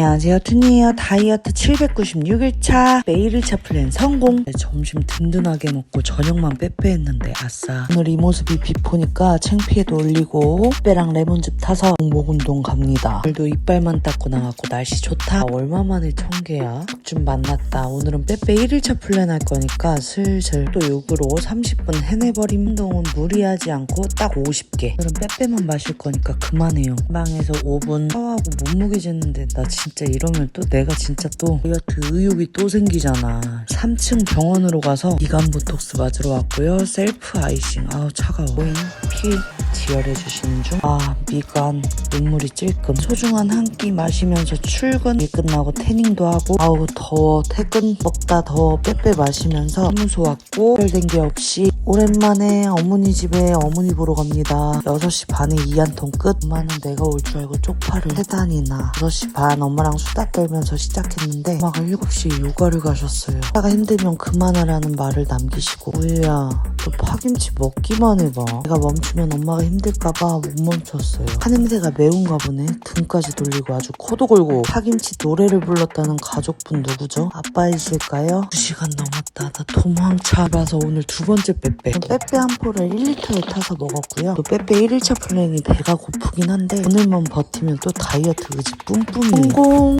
안녕하세요. 투니에요. 다이어트 796일차 매일 1차 플랜 성공. 네, 점심 든든하게 먹고 저녁만 빼빼했는데 아싸. 오늘 이 모습이 비포니까 창피해도 올리고 빼랑 레몬즙 타서 목목 운동 갑니다. 오늘도 이빨만 닦고 나왔고 날씨 좋다. 얼마 만에 청개야? 좀 만났다. 오늘은 빼빼 1일차 플랜 할 거니까 슬슬 또 욕으로 30분 해내버림 운동은 무리하지 않고 딱 50개. 오늘은 빼빼만 마실 거니까 그만해요. 방에서 5분 샤워하고 몸무게 쟀는데 나 진짜 이러면 또 내가 진짜 또 다이어트 의욕이 또 생기잖아. 3층 병원으로 가서 미간 보톡스 맞으러 왔고요. 셀프 아이싱. 아우 차가워. 보잉 피 지혈해 주시는 중. 아 미간 눈물이 찔끔. 소중한 한 끼 마시면서 출근 일 끝나고 태닝도 하고 아우 더워 퇴근 먹다 더워 빼빼 마시면서 사무소 왔고 별된 게 없이 오랜만에 어머니 집에 어머니 보러 갑니다. 6시 반에 이한통 끝. 엄마는 내가 올 줄 알고 쪽파를 세 단이나 6시 반 엄마랑 수다 떨면서 시작했는데 엄마가 7시에 요가를 가셨어요. 하다가 힘들면 그만하라는 말을 남기시고 우유야 너 파김치 먹기만 해봐. 내가 멈추면 엄마가 힘들까봐 못 멈췄어요. 파냄새가 매운가 보네. 등까지 돌리고 아주 코도 골고 파김치 노래를 불렀다는 가족분 누구죠? 아빠이실까요? 2시간 넘었다. 나 도망쳐봐서 오늘 두 번째 빼빼. 빼빼 한 포를 1리터에 타서 먹었고요. 또 빼빼 1일차 플랜이 배가 고프긴 한데 오늘만 버티면 또 다이어트 의지 뿜뿜이에요. 성공!